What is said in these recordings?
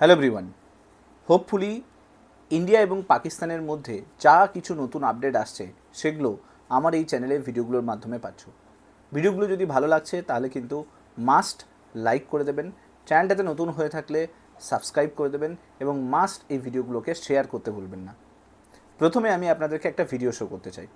Hello everyone hopefully India এবং পাকিস্তানের মধ্যে যা কিছু নতুন আপডেট আসছে, সেগুলো আমার এই চ্যানেলের ভিডিওগুলোর মাধ্যমে পাচ্ছ। ভিডিওগুলো যদি ভালো লাগছে, তাহলে কিন্তু মাস্ট লাইক করে দেবেন। চ্যানেলটাতে নতুন হয়ে থাকলে সাবস্ক্রাইব করে দেবেন এবং মাস্ট এই ভিডিওগুলোকে শেয়ার করতে ভুলবেন না। প্রথমে আমি আপনাদেরকে একটা ভিডিও শো করতে চাই।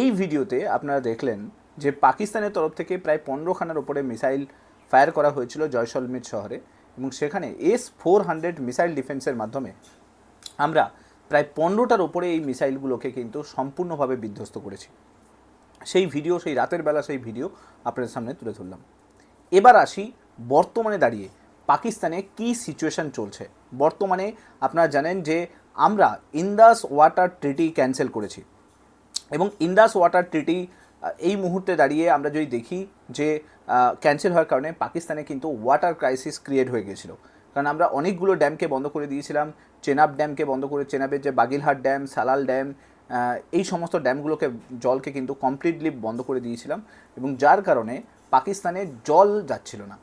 এই ভিডিওতে আপনারা দেখলেন যে পাকিস্তানের তরফ থেকে প্রায় পনেরোখানার ওপরে মিসাইল ফায়ার করা হয়েছিল জয়সলমীর শহরে এবং সেখানে এস ফোর হান্ড্রেড মিসাইল ডিফেন্সের মাধ্যমে আমরা প্রায় পনেরোটার ওপরে এই মিসাইলগুলোকে কিন্তু সম্পূর্ণভাবে বিধ্বস্ত করেছি। সেই ভিডিও, সেই রাতের বেলা সেই ভিডিও আপনাদের সামনে তুলে ধরলাম। এবার আসি বর্তমানে দাঁড়িয়ে পাকিস্তানে কি সিচুয়েশন চলছে। বর্তমানে আপনারা জানেন যে আমরা ইন্দাস ওয়াটার ট্রিটি ক্যান্সেল করেছি। এবং ইন্দাস ওয়াটার ট্রিটি এই মুহূর্তে দাঁড়িয়ে আমরা যদি দেখি যে ক্যান্সেল হওয়ার কারণে পাকিস্তানে কিন্তু ওয়াটার ক্রাইসিস ক্রিয়েট হয়ে গিয়েছিল। কারণ আমরা অনেকগুলো ড্যামকে বন্ধ করে দিয়েছিলাম চেনাব ড্যামকে বন্ধ করে চেনাবের যে বাগিলহাট ড্যাম সালাল ড্যাম এই সমস্ত ড্যামগুলোকে, জলকে কিন্তু কমপ্লিটলি বন্ধ করে দিয়েছিলাম এবং যার কারণে পাকিস্তানে জল যাচ্ছিল না।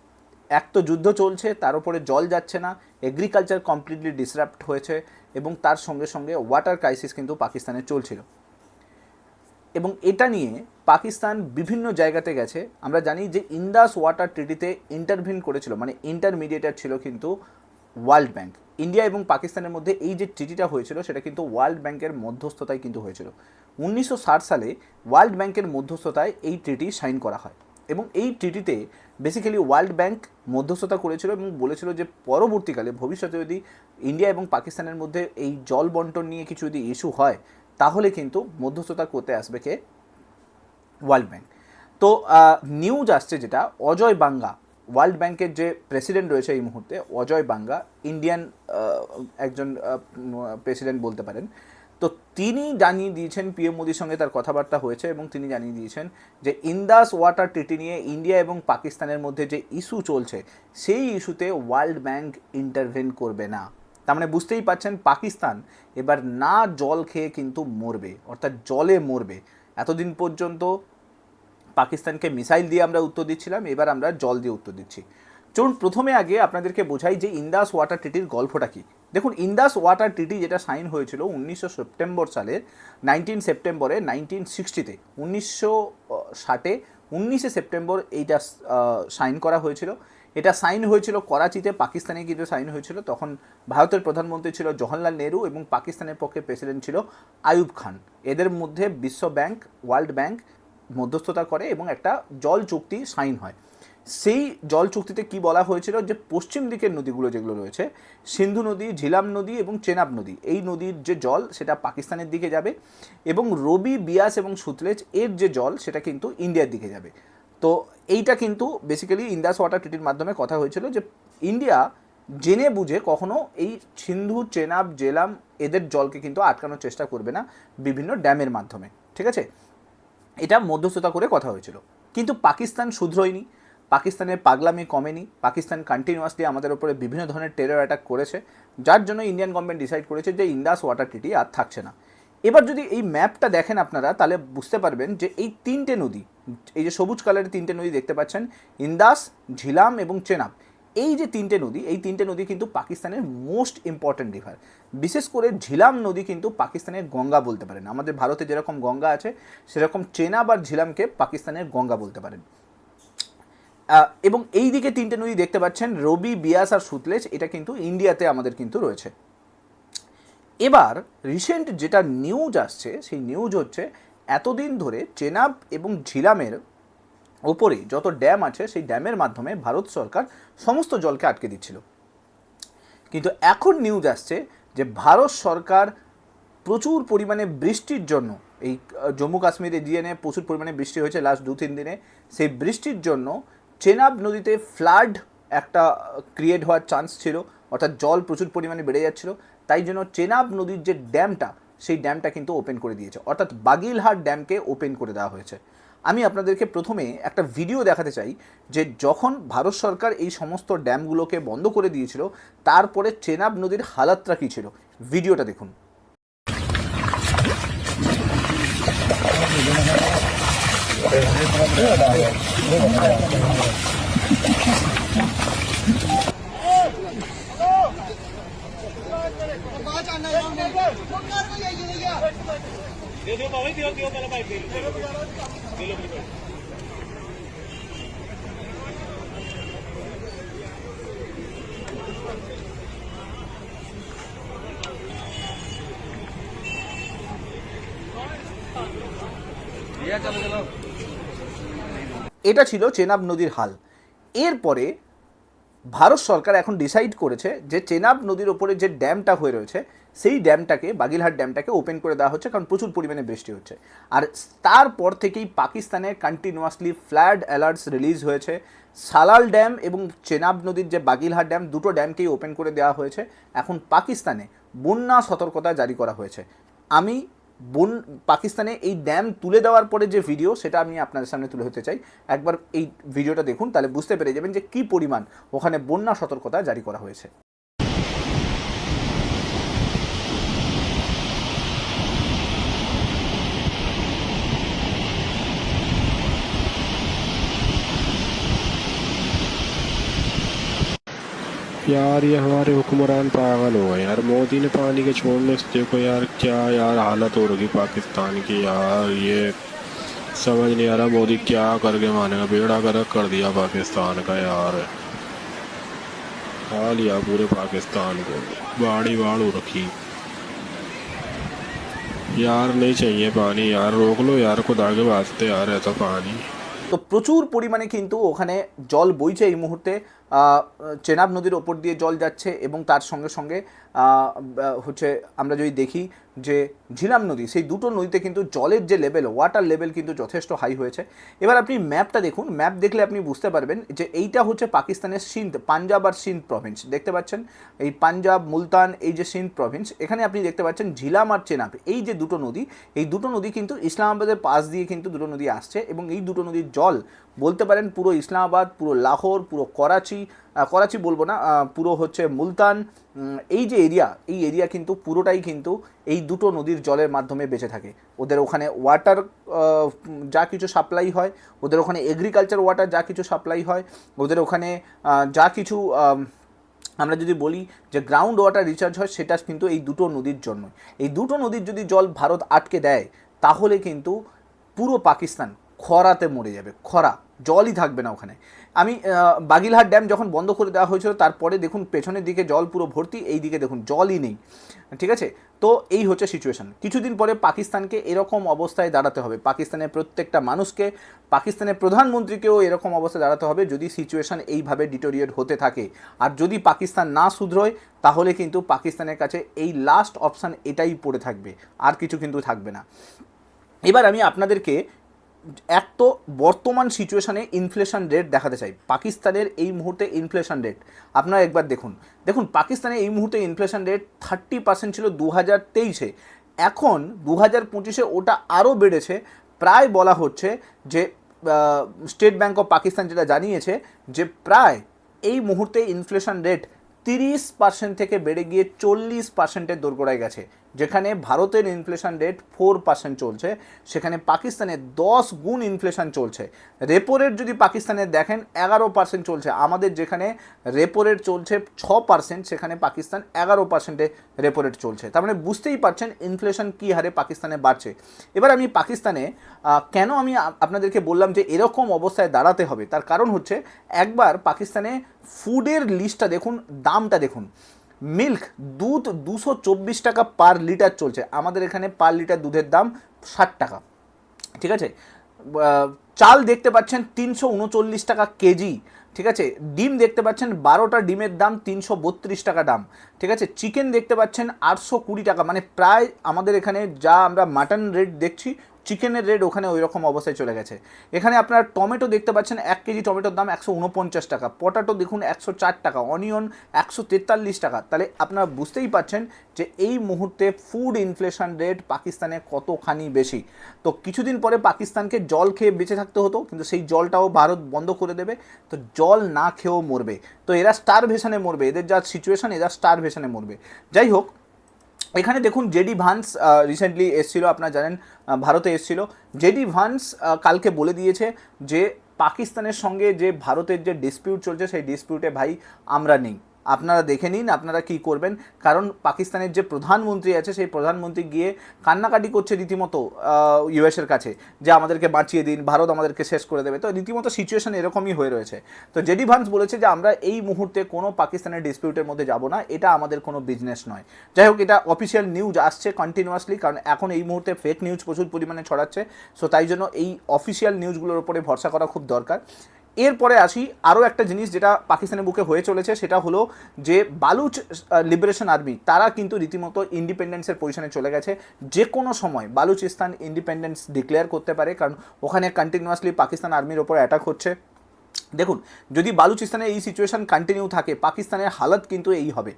এক তো যুদ্ধ চলছে, তার উপরে জল যাচ্ছে না এগ্রিকালচার কমপ্লিটলি ডিসরাপ্ট হয়েছে এবং তার সঙ্গে সঙ্গে ওয়াটার ক্রাইসিস কিন্তু পাকিস্তানে চলছিল। এবং এটা নিয়ে পাকিস্তান বিভিন্ন জায়গাতে গেছে। আমরা জানি যে ইন্দাস ওয়াটার ট্রিটিতে ইন্টারভিন করেছিল মানে ইন্টারমিডিয়েটার ছিল কিন্তু ওয়ার্ল্ড ব্যাংক। ইন্ডিয়া এবং পাকিস্তানের মধ্যে এই যে ট্রিটিটা হয়েছিল, সেটা কিন্তু ওয়ার্ল্ড ব্যাংকের মধ্যস্থতায় কিন্তু হয়েছিল। উনিশশো ষাট সালে ওয়ার্ল্ড ব্যাংকের মধ্যস্থতায় এই ট্রিটি সাইন করা হয় এবং এই ট্রিটিতে বেসিক্যালি ওয়ার্ল্ড ব্যাংক মধ্যস্থতা করেছিল এবং বলেছিল যে পরবর্তীকালে ভবিষ্যতে যদি ইন্ডিয়া এবং পাকিস্তানের মধ্যে এই জল বন্টন নিয়ে কিছু যদি ইস্যু হয় তাহলে কিন্তু মধ্যস্থতা করতে আসবে কে? World bank. তো নিউজ আসছে যেটা, অজয় বাঙ্গা, ওয়ার্ল্ড ব্যাংকের যে প্রেসিডেন্ট রয়েছে এই মুহূর্তে, অজয় বাঙ্গা ইন্ডিয়ান একজন প্রেসিডেন্ট বলতে পারেন। তো তিনি জানিয়ে দিয়েছেন পিএম মোদির সঙ্গে তার কথাবার্তা হয়েছে এবং তিনি জানিয়ে দিয়েছেন যে ইন্দাস ওয়াটার ট্রিটি নিয়ে ইন্ডিয়া এবং পাকিস্তানের মধ্যে যে ইস্যু চলছে, সেই ইস্যুতে ওয়ার্ল্ড ব্যাংক ইন্টারভেন করবে না। তার মানে বুঝতেই পাচ্ছেন পাকিস্তান এবার না জল খেয়ে কিন্তু মরবে, অর্থাৎ জলে মরবে। এতদিন পর্যন্ত পাকিস্তানকে মিসাইল দিয়ে আমরা উত্তর দিচ্ছিলাম, এবার আমরা জল দিয়ে উত্তর দিচ্ছি। চলুন প্রথমে আগে আপনাদেরকে বোঝাই যে ইন্দাস ওয়াটার ট্রিটির গল্পটা কী। দেখুন, ইন্দাস ওয়াটার ট্রিটি যেটা সাইন হয়েছিল উনিশশো সেপ্টেম্বর সালের নাইনটিন সেপ্টেম্বরে নাইনটিন সিক্সটিতে, উনিশশো ষাটে উনিশে সেপ্টেম্বর এইটা সাইন করা হয়েছিল। এটা সাইন হয়েছিল করাচিতে, পাকিস্তানে কিন্তু সাইন হয়েছিল, তখন ভারতের প্রধানমন্ত্রী ছিল জওহরলাল নেহরু এবং পাকিস্তানের পক্ষে প্রেসিডেন্ট ছিল আয়ুব খান। এদের মধ্যে বিশ্ব ব্যাংক, ওয়ার্ল্ড ব্যাংক মধ্যস্থতা করে এবং একটা জল চুক্তি সাইন হয়। সেই জল চুক্তিতে কি বলা হয়েছিল? যে পশ্চিম দিকের নদীগুলো যেগুলো রয়েছে, সিন্ধু নদী, ঝিলাম নদী এবং চেনাব নদী, এই নদীর যে জল সেটা পাকিস্তানের দিকে যাবে এবং রবি, বিয়াস এবং সুতলেজ এর যে জল সেটা কিন্তু ইন্ডিয়ার দিকে যাবে। তো এইটা কিন্তু বেসিক্যালি ইন্দাস ওয়াটার ট্রিটির মাধ্যমে কথা হয়েছিল যে ইন্ডিয়া জেনে বুঝে কখনো এই সিন্ধু, চেনাব, জেলাম এদের জলকে কিন্তু আটকানোর চেষ্টা করবে না বিভিন্ন ড্যামের মাধ্যমে, ঠিক আছে? এটা মধ্যস্থতা করে কথা হয়েছিল। কিন্তু পাকিস্তান শুধরোয়নি, পাকিস্তানের পাগলামি কমেনি, পাকিস্তান কন্টিনিউয়াসলি আমাদের উপরে বিভিন্ন ধরনের টেরর অ্যাটাক করেছে, যার জন্য ইন্ডিয়ান গভর্নমেন্ট ডিসাইড করেছে যে ইন্দাস ওয়াটার ট্রিটি আর থাকছে না। এবার যদি এই ম্যাপটা দেখেন আপনারা, তাহলে বুঝতে পারবেন যে এই তিনটে নদী এই যে সবুজ কালারের তিনটে নদী দেখতে পাচ্ছেন, ইন্দাস, ঝিলাম এবং চেনাব। এই যে তিনটে নদী, এই তিনটে নদী কিন্তু পাকিস্তানের মোস্ট ইম্পর্ট্যান্ট রিভার বিশেষ করে ঝিলাম নদী কিন্তু পাকিস্তানের গঙ্গা বলতে পারেন। আমাদের ভারতে যেরকম গঙ্গা আছে, সেরকম চেনাব আর ঝিলামকে পাকিস্তানের গঙ্গা বলতে পারেন। এবং এই দিকে তিনটে নদী দেখতে পাচ্ছেন, রবি, বিয়াস আর সুতলেজ, এটা কিন্তু ইন্ডিয়াতে আমাদের কিন্তু রয়েছে। এবার রিসেন্ট যেটা নিউজ আসছে, সেই নিউজ হচ্ছে এতদিন ধরে চেনাব এবং ঝিলামের ওপরে যত ড্যাম আছে, সেই ড্যামের মাধ্যমে ভারত সরকার সমস্ত জলকে আটকে দিচ্ছিল। কিন্তু এখন নিউজ আসছে যে ভারত সরকার প্রচুর পরিমাণে বৃষ্টির জন্য, এই জম্মু কাশ্মীর এরিয়ানে প্রচুর পরিমাণে বৃষ্টি হয়েছে লাস্ট দু, তিন দিনে, সেই বৃষ্টির জন্য চেনাব নদীতে ফ্লাড একটা ক্রিয়েট হওয়ার চান্স ছিল, অর্থাৎ জল প্রচুর পরিমাণে বেড়ে যাচ্ছিল। তাই জন্য চেনাব নদীর যে ড্যামটা সেই ড্যামটা কিন্তু ওপেন করে দিয়েছে। অর্থাৎ বাগিলহাট ড্যামকে ওপেন করে দেওয়া হয়েছে। আমি আপনাদেরকে প্রথমে একটা ভিডিও দেখাতে চাই যে যখন ভারত সরকার এই সমস্ত ড্যামগুলোকে বন্ধ করে দিয়েছিল, তারপরে চেনাব নদীর হালাতটা কী ছিল? ভিডিওটা দেখুন। এটা ছিল চেনাব নদীর হাল। এরপরে ভারত সরকার এখন ডিসাইড করেছে যে চেনাব নদীর ওপরে যে ড্যামটা হয়ে রয়েছে, সেই ড্যামটাকে, বাগিলহাট ড্যামটাকে ওপেন করে দেওয়া হচ্ছে কারণ প্রচুর পরিমাণে বৃষ্টি হচ্ছে। আর তারপর থেকেই পাকিস্তানে কন্টিনিউয়াসলি ফ্ল্যাড অ্যালার্টস রিলিজ হয়েছে। সালাল ড্যাম এবং চেনাব নদীর যে বাগিলহাট ড্যাম, দুটো ড্যামকেই ওপেন করে দেওয়া হয়েছে। এখন পাকিস্তানে বন্যা সতর্কতা জারি করা হয়েছে। আমি বন পাকিস্তানে এই ড্যাম তুলে দেওয়ার পরে যে ভিডিও সেটা আমি আপনাদের সামনে তুলে হতে চাই। একবার এই ভিডিওটা দেখুন, তাহলে বুঝতে পেরে যাবেন যে কী পরিমাণ ওখানে বন্যা সতর্কতা জারি করা হয়েছে। यार ये हमारे हुक्मरान पागल हो गए यार मोदी ने पानी के छोड़ने से देखो यार क्या यार हालत हो रही पाकिस्तान की यार ये समझ नहीं आ रहा मोदी क्या करके मानेगा बेड़ा गर्क कर दिया पाकिस्तान का यार खा लिया पूरे पाकिस्तान को बाड़ी बाड़ हो रखी यार नहीं चाहिए पानी यार रोक लो यार खुदा के वास्ते यार ऐसा पानी তো প্রচুর পরিমাণে কিন্তু ওখানে জল বইছে এই মুহূর্তে আহ, চেনাব নদীর ওপর দিয়ে জল যাচ্ছে এবং তার সঙ্গে সঙ্গে হচ্ছে আমরা যদি দেখি যে ঝিলাম নদী, সেই দুটো নদীতে কিন্তু জলের যে লেভেল ওয়াটার লেভেল কিন্তু যথেষ্ট হাই হয়েছে। এবার আপনি ম্যাপটা দেখুন ম্যাপ দেখলে আপনি বুঝতে পারবেন যে এইটা হচ্ছে পাকিস্তানের সিন্ধ, পাঞ্জাব আর সিন্ধ প্রভিন্স দেখতে পাচ্ছেন? এই পাঞ্জাব, মুলতান, এই যে সিন্ধ প্রভিন্স এখানে আপনি দেখতে পাচ্ছেন ঝিলাম আর চেনাব, এই যে দুটো নদী, এই দুটো নদী কিন্তু ইসলামাবাদের পাশ দিয়ে কিন্তু দুটো নদী আসছে এবং এই দুটো নদীর জল, বলতে পারেন পুরো ইসলামাবাদ, পুরো লাহোর, পুরো করাচি করাচি বলব না পুরো হচ্ছে মুলতান এই যে এরিয়া এই এরিয়া কিন্তু পুরোটাই কিন্তু এই দুটো নদীর জলের মাধ্যমে বেঁচে থাকে। ওদের ওখানে ওয়াটার যা কিছু সাপ্লাই হয়, ওদের ওখানে এগ্রিকালচার ওয়াটার যা কিছু সাপ্লাই হয়, ওদের ওখানে যা কিছু আমরা যদি বলি যে গ্রাউন্ড ওয়াটার রিচার্জ হয়, সেটা কিন্তু এই দুটো নদীর জন্য এই দুটো নদীর যদি জল ভারত আটকে দেয়, তাহলে কিন্তু পুরো পাকিস্তান খরাতে মরে যাবে, খরা, জলই থাকবে না ওখানে। আমি বাগিলহাট ড্যাম যখন বন্ধ করে দেওয়া হয়েছিল, তারপরে দেখুন পেছনের দিকে জল পুরো ভর্তি, এই দিকে দেখুন জলই নেই। ঠিক আছে? তো এই হচ্ছে সিচুয়েশন কিছুদিন পরে পাকিস্তানকে এরকম অবস্থায় দাঁড়াতে হবে। পাকিস্তানের প্রত্যেকটা মানুষকে, পাকিস্তানের প্রধানমন্ত্রীকেও এরকম অবস্থায় দাঁড়াতে হবে যদি সিচুয়েশন এইভাবে ডিটোরিয়েট হতে থাকে। আর যদি পাকিস্তান না শুধরোয়, তাহলে কিন্তু পাকিস্তানের কাছে এই লাস্ট অপশান এটাই পড়ে থাকবে। আর কিছু কিন্তু থাকবে না। এবার আমি আপনাদেরকে এক তো বর্তমান সিচুয়েশানে ইনফ্লেশন রেট দেখাতে চাই। পাকিস্তানের এই মুহূর্তে ইনফ্লেশন রেট আপনারা একবার দেখুন। দেখুন পাকিস্তানের এই মুহূর্তে ইনফ্লেশন রেট থার্টি পার্সেন্ট ছিল দু হাজার তেইশে। এখন দু হাজার পঁচিশে ওটা আরও বেড়েছে। প্রায় বলা হচ্ছে যে স্টেট ব্যাঙ্ক অফ পাকিস্তান যেটা জানিয়েছে যে, প্রায় এই মুহূর্তে ইনফ্লেশন রেট তিরিশ পার্সেন্ট থেকে বেড়ে গিয়ে চল্লিশ পার্সেন্টের দোরগোড়ায় গেছে। যেখানে ভারতের ইনফ্লেশন রেট ফোর পার্সেন্ট চলছে, সেখানে পাকিস্তানে দশ গুণ ইনফ্লেশন চলছে। রেপো রেট যদি পাকিস্তানের দেখেন, এগারো পার্সেন্ট চলছে। আমাদের যেখানে রেপো রেট চলছে ছ পার্সেন্ট সেখানে পাকিস্তান এগারো পার্সেন্টে রেপো রেট চলছে। তার মানে বুঝতেই পারছেন ইনফ্লেশন কী হারে পাকিস্তানে বাড়ছে। এবার আমি পাকিস্তানে কেন আমি আপনাদেরকে বললাম যে এরকম অবস্থায় দাঁড়াতে হবে? তার কারণ হচ্ছে, একবার পাকিস্তানে ফুডের লিস্টটা দেখুন, দামটা দেখুন। মিল্ক, দুধ দুশো চব্বিশ টাকা পার লিটার চলছে। আমাদের এখানে পার লিটার দুধের দাম ষাট টাকা। ঠিক আছে? চাল দেখতে পাচ্ছেন তিনশো উনচল্লিশ টাকা কেজি। ঠিক আছে? ডিম দেখতে পাচ্ছেন বারোটা ডিমের দাম তিনশো বত্রিশ টাকা দাম। ঠিক আছে? চিকেন দেখতে পাচ্ছেন আটশো কুড়ি টাকা। মানে প্রায় আমাদের এখানে যা আমরা মাটন রেট দেখছি চিকেনের রেট ওখানে ওই রকম অবস্থায় চলে গেছে। এখানে আপনার টমেটো দেখতে পাচ্ছেন, এক কেজি টমেটোর দাম একশো উনপঞ্চাশ টাকা। পটাটো দেখুন একশো চার টাকা, অনিয়ন একশো তেতাল্লিশ টাকা। তাহলে আপনারা বুঝতেই পাচ্ছেন যে এই মুহূর্তে ফুড ইনফ্লেশন রেট পাকিস্তানে কতখানি বেশি। তো কিছুদিন পরে পাকিস্তানকে জল খেয়ে বেঁচে থাকতে হতো, কিন্তু সেই জলটাও ভারত বন্ধ করে দেবে। তো জল না খেয়েও মরবে। তো এরা স্টার ভেশনে মরবে, এদের যা সিচুয়েশন এরা স্টার ভেশনে মরবে। যাই হোক এখানে দেখুন জেডি ভান্স রিসেন্টলি এসছিল, আপনারা জানেন ভারতে এসছিল। জেডি ভান্স কালকে বলে দিয়েছে যে, পাকিস্তানের সঙ্গে যে ভারতের যে ডিসপিউট চলছে, সেই ডিসপিউটে ভাই আমরা নেই। আপনারা দেখে নিন, আপনারা কি করবেন। কারণ পাকিস্তানের যে প্রধানমন্ত্রী আছে, সেই প্রধানমন্ত্রী গিয়ে কান্নাকাটি করছে রীতিমতো ইউএসের কাছে, যে আমাদেরকে বাঁচিয়ে দিন, ভারত আমাদেরকে শেষ করে দেবে। তো রীতিমতো সিচুয়েশন এরকমই হয়ে রয়েছে। তো জেডি ভান্স বলেছে যে, আমরা এই মুহূর্তে কোনো পাকিস্তানের ডিসপিউটের মধ্যে যাব না, এটা আমাদের কোনো বিজনেস নয়। যাই হোক, এটা অফিসিয়াল নিউজ আসছে কন্টিনিউয়াসলি কারণ এখন এই মুহূর্তে ফেক নিউজ প্রচুর পরিমাণে ছড়াচ্ছে। সো তাই জন্য এই অফিসিয়াল নিউজগুলোর উপরে ভরসা করা খুব দরকার। এরপরে আসি আরও একটা জিনিস যেটা পাকিস্তানের বুকে হয়ে চলেছে, সেটা হলো যে বালুচ লিবারেশন আর্মি তারা কিন্তু রীতিমতো ইন্ডিপেন্ডেন্সের পজিশনে চলে গেছে। যে কোনো সময় বালুচিস্তান ইন্ডিপেন্ডেন্স ডিক্লেয়ার করতে পারে, কারণ ওখানে কন্টিনিউয়াসলি পাকিস্তান আর্মির ওপর অ্যাটাক হচ্ছে। দেখুন, যদি বালুচিস্তানে এই সিচুয়েশন কন্টিনিউ থাকে, পাকিস্তানের হালত কিন্তু এই হবে।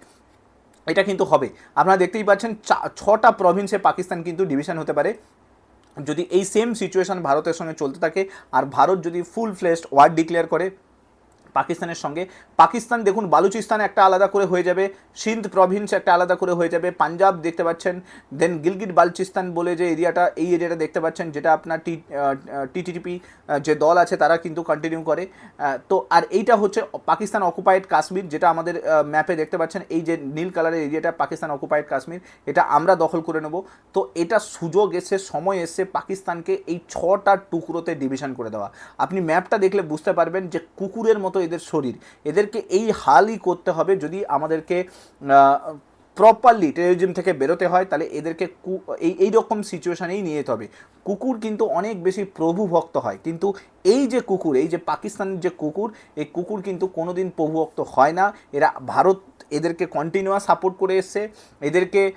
এটা কিন্তু হবে। আপনারা দেখতেই পাচ্ছেন ছটা প্রভিন্সে পাকিস্তান কিন্তু ডিভিশন হতে পারে। যদি এই সেম সিচুয়েশন ভারতের সঙ্গে চলতে থাকে আর ভারত যদি ফুল ফ্লেস্ট ওয়ার ডিক্লেয়ার করে পাকিস্তানের সঙ্গে। পাকিস্তান, দেখুন, বালুচিস্তান একটা আলাদা করে হয়ে যাবে, সিন্ধ প্রভিন্স একটা আলাদা করে হয়ে যাবে, পাঞ্জাব দেখতে পাচ্ছেন দেন গিলগিট বালুচিস্তান বলে যে এরিয়াটা, এই এরিয়াটা দেখতে পাচ্ছেন, যেটা আপনার টি টিটিপি যে দল আছে, তারা কিন্তু কন্টিনিউ করে। তো, আর এইটা হচ্ছে পাকিস্তান অকুপাইড কাশ্মীর, যেটা আমাদের ম্যাপে দেখতে পাচ্ছেন, এই যে নীল কালারের এরিয়াটা পাকিস্তান অকুপাইড কাশ্মীর, এটা আমরা দখল করে নেব। তো, এটা সুযোগ এসে সময় এসে পাকিস্তানকে এই ছটা টুকরোতে ডিভিশন করে দেওয়া। আপনি ম্যাপটা দেখলে বুঝতে পারবেন যে কুকুরের মতো এদের শরীর। এদেরকে এই হালই করতে হবে যদি আমাদেরকে প্রপারলি টেরোরিজম থেকে বেরোতে হয়, তাহলে এদেরকে কু- এই এই রকম সিচুয়েশানেই নিয়ে যেতে হবে। কুকুর কিন্তু অনেক বেশি প্রভু ভক্ত হয়। কিন্তু এই যে কুকুর, এই যে পাকিস্তানের যে কুকুর, এই কুকুর কিন্তু কোনো কোনোদিন প্রভুভক্ত হয় না। এরা ভারত এদেরকে কন্টিনিউয়াস সাপোর্ট করে এসছে। এদেরকে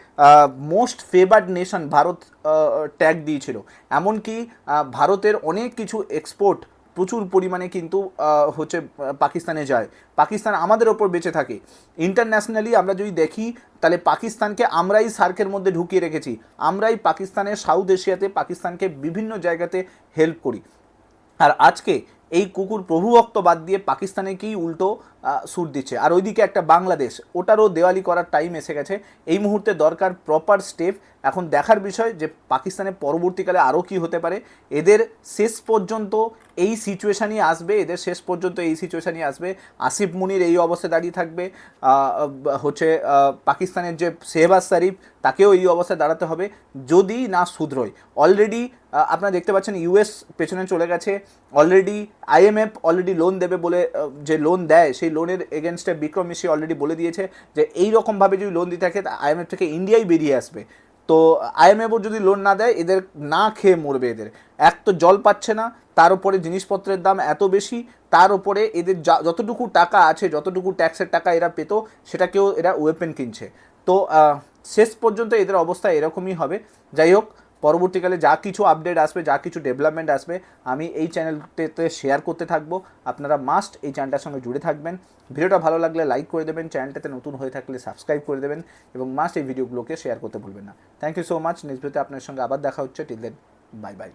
most favoured nation Bharat tag দিয়েছিল। এমনকি ভারতের অনেক কিছু এক্সপোর্ট প্রচুর পরিমাণে কিন্তু হচ্ছে পাকিস্তানে যায়। পাকিস্তান আমাদের ওপর বেঁচে থাকে। ইন্টারন্যাশনালি আমরা যদি দেখি, তাহলে পাকিস্তানকে আমরাই সার্কের মধ্যে ঢুকিয়ে রেখেছি। আমরাই পাকিস্তানের সাউথ এশিয়াতে, পাকিস্তানকে বিভিন্ন জায়গাতে হেল্প করি। আর আজকে এই কুকুর প্রভুভক্ত বাদ দিয়ে পাকিস্তানে কি উল্টো সুট দিচ্ছে। আর ওইদিকে একটা বাংলাদেশ, ওটারও দেওয়ালি করার টাইম এসে গেছে। এই মুহূর্তে দরকার প্রপার স্টেপ এখন দেখার বিষয় যে পাকিস্তানে পরবর্তীকালে আরও কি হতে পারে। এদের শেষ পর্যন্ত এই সিচুয়েশানই আসবে। এদের শেষ পর্যন্ত এই সিচুয়েশানই আসবে। আসিফ মুনির এই অবস্থায় দাঁড়িয়ে থাকবে। হচ্ছে পাকিস্তানের যে শেহবাজ শরীফ, তাকেও এই অবস্থায় দাঁড়াতে হবে। যদি না শুধরোয়। অলরেডি আপনারা দেখতে পাচ্ছেন ইউএস পেছনে চলে গেছে। অলরেডি আইএমএফ অলরেডি লোন দেবে বলে যে লোন দেয়, সেই লোনের এগেনস্টে বিক্রম মিশ্রি অলরেডি বলে দিয়েছে যে এই রকমভাবে যদি লোন দিতে থাকে আইএমএফ থেকে ইন্ডিয়াই বেরিয়ে আসবে। তো আইএমএফও যদি লোন না দেয়, এদের না খেয়ে মরবে এদের। এক তো জল পাচ্ছে না, তার উপরে জিনিসপত্রের দাম এত বেশি, তার উপরে এদের যতটুকু টাকা আছে, যতটুকু ট্যাক্সের টাকা এরা পেতো, সেটাকেও এরা ওয়েপেন কিনছে। তো শেষ পর্যন্ত এদের অবস্থা এরকমই হবে। যাই হোক পরবর্তীকালে যা কিছু আপডেট আসবে, যা কিছু ডেভেলপমেন্ট আসবে, আমি এই চ্যানেলটিতে শেয়ার করতে থাকব। আপনারা মাস্ট এই চ্যানেলটার সঙ্গে জুড়ে থাকবেন। ভিডিওটা ভালো লাগলে লাইক করে দেবেন। চ্যানেলটাতে নতুন হয়ে থাকলে সাবস্ক্রাইব করে দেবেন এবং মাস্ট এই ভিডিওগুলোকে শেয়ার করতে ভুলবেন না। থ্যাংক ইউ সো মাচ ভিডিওতে আপনার সঙ্গে আবার দেখা হচ্ছে। Till then bye bye